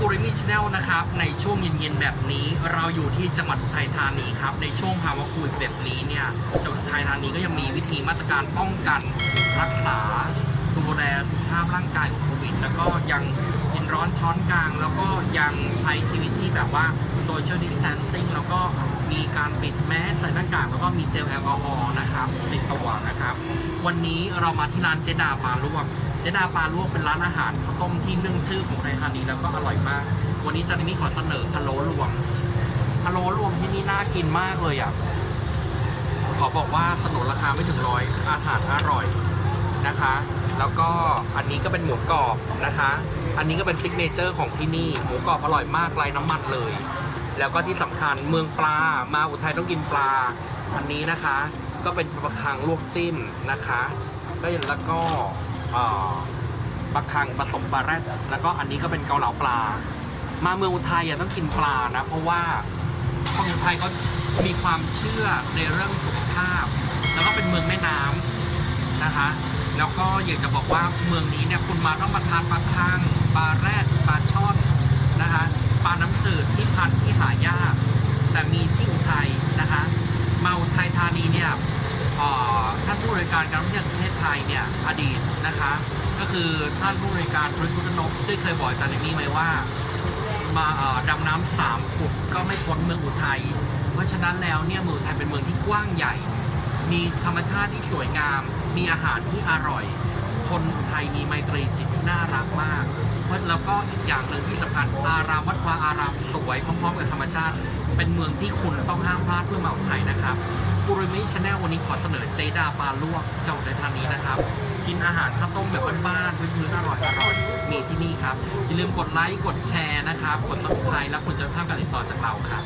ปุริมิชแนลนะครับ ในช่วงเย็นๆแบบนี้ เราอยู่ที่จังหวัดอุทัยธานีครับ ในช่วงภาวะโควิดแบบนี้เนี่ยจังหวัดอุทัยธานีก็ยังมีวิธีมาตรการป้องกันรักษาดูแลสุขภาพร่างกายของโควิด แล้วก็ยังกินร้อนช้อนกลาง แล้วก็ยังใช้ชีวิตที่แบบว่าโซเชียลดิส a ทนซิ่งแล้วก็มีการปิดแมสใส่หน้ากากแล้วก็มีเจลแอลกอฮอล์นะครับติดตัวนะครับ วันนี้เรามาที่ร้านเจดาปลาลวก จดาปลาลวกเป็นร้านอาหารข้าวต้มที่นึ่งชื่อของในธานีแล้วก็อร่อยมาก วันนี้จันนี่ขอเสนอพะโล้รวมพะโล้รวมที่นี่น่ากินมากเลยอะขอบอกว่าสนุนราคาไม่ถึงร้อยอาหารอร่อยนะคะ แล้วก็อันนี้ก็เป็นหมูกรอบนะคะ อันนี้ก็เป็นซิกเนเจอร์ของที่นี่หมูกรอบอร่อยมากไร้น้ำมันเลย แล้วก็ที่สำคัญเมืองปลามาอุทัยต้องกินปลา อันนี้นะคะ ก็เป็นปลาคังลวกจิ้มนะคะก็แล้วก็ ปลาคังผสมปลาแรดแล้วก็อันนี้ก็เป็นเกาเหลาปลา มาเมืองอุทัยอะต้องกินปลานะ เพราะว่าคนอุทัยก็มีความเชื่อในเรื่องสุขภาพ แล้วก็เป็นเมืองแม่น้ำนะคะ แล้วก็อยากจะบอกว่าเมืองนี้เนี่ยคุณมาต้องมาทานปลาคังปลาแรดปลาช่อนนะคะปลาน้ำจืดที่พันธุ์ที่หายาก แต่มีที่อุทัยนะคะ มาอุทัยธานีเนี่ยเอ่อท่านผู้ บริการการท่องเที่ยวประเทศไทยเนี่ยอดีตนะคะ ก็คือท่านผู้บริการพลพุทธนพที่เคยบอกอาจารย์เอมี่ไว้ว่า มาเอ่อดำน้ำสามขุดก็ไม่พ้นเมืองอุทัยเพราะฉะนั้นแล้วเนี่ยเมืองอุทัยเป็นเมืองที่กว้างใหญ่ มีธรรมชาติที่สวยงาม มีอาหารที่อร่อย คนอุทัยมีไมตรีจิตที่น่ารักมากเพราะแล้วก็อีกอย่างหนึ่งที่สำคัญอารามวัดวาอารามสวยพร้อมๆกับธรรมชาติ เป็นเมืองที่คุณต้องห้ามพลาดเพื่อมาอุทัยนะครับ บุริมิชแนลวันนี้ขอเสนอเจดาปลาลวกจังหวัดทางนี้นะครับ กินอาหารข้าวต้มแบบบ้านๆพื้นๆอร่อยอร่อยมีที่นี่ครับ อย่าลืมกดไลค์ กดแชร์นะครับ กดซับสไครต์แล้วคุณจะไม่พลาดการติดต่อจากเราครับ